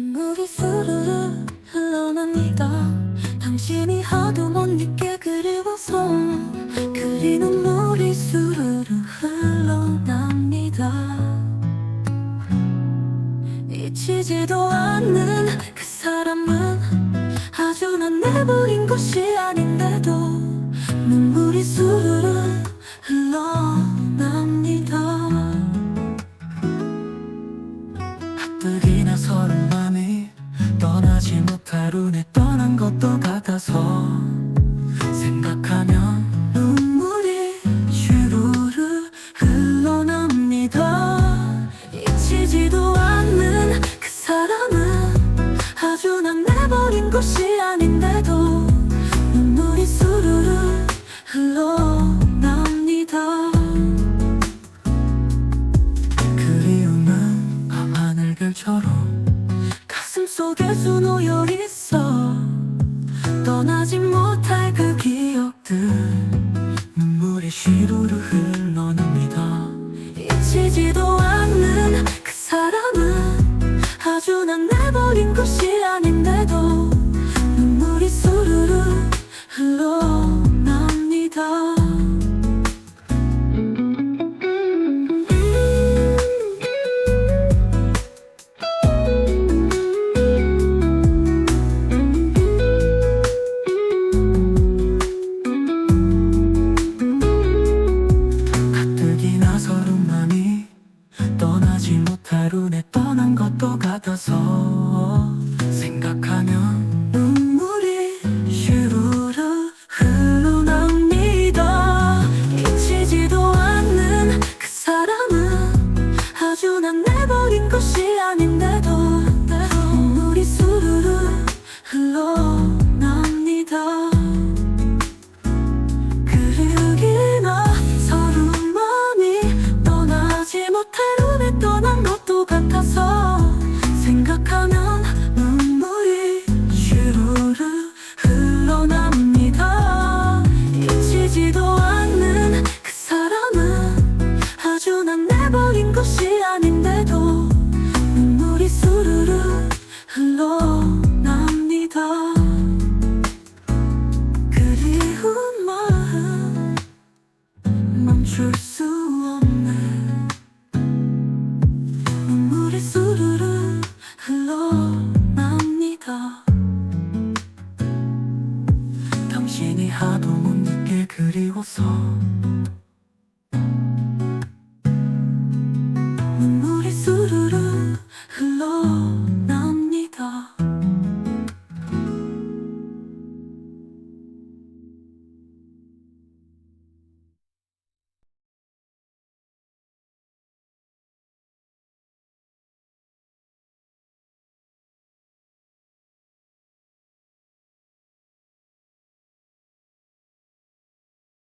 눈물이 스르르 흘러납니다 당신이 하도 못 잊게 그리워서. 그리 눈물이 스르르 흘러납니다. 잊히지도 않는 그 사람은 아주 난 내버린 것이 아닌데도 눈물이 스르르 흘러 떠나지 못할 운에 떠난 것도 같아서 생각하면 떠나지 못할 그 기억들. 눈물이 시루루 흘러납니다. 잊히지도 않는 그 사람은 아주 난 내버린 것이 아닌 것도 같아 멈출 수 없는 눈물이 수르르 흘러납니다. 당신이 하도 못 느낄 그리워서 눈물이 수르르 흘러